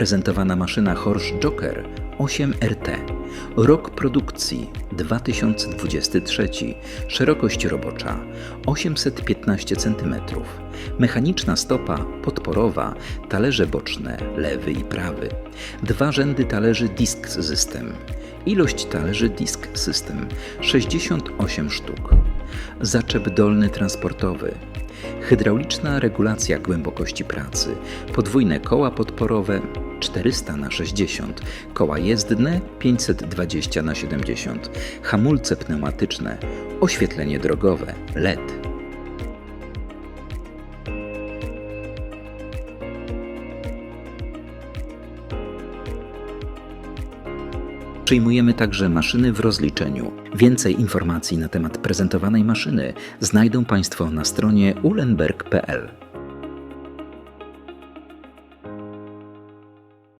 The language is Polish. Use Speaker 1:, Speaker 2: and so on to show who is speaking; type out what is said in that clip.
Speaker 1: Prezentowana maszyna Horsch Joker 8RT. Rok produkcji 2023. Szerokość robocza 815 cm. Mechaniczna stopa podporowa, talerze boczne lewy i prawy. Dwa rzędy talerzy Disk System. Ilość talerzy Disk System 68 sztuk. Zaczep dolny transportowy. Hydrauliczna regulacja głębokości pracy. Podwójne koła podporowe 400 na 60, koła jezdne 520 na 70, hamulce pneumatyczne, oświetlenie drogowe LED. Przyjmujemy także maszyny w rozliczeniu. Więcej informacji na temat prezentowanej maszyny znajdą Państwo na stronie ulenberg.pl.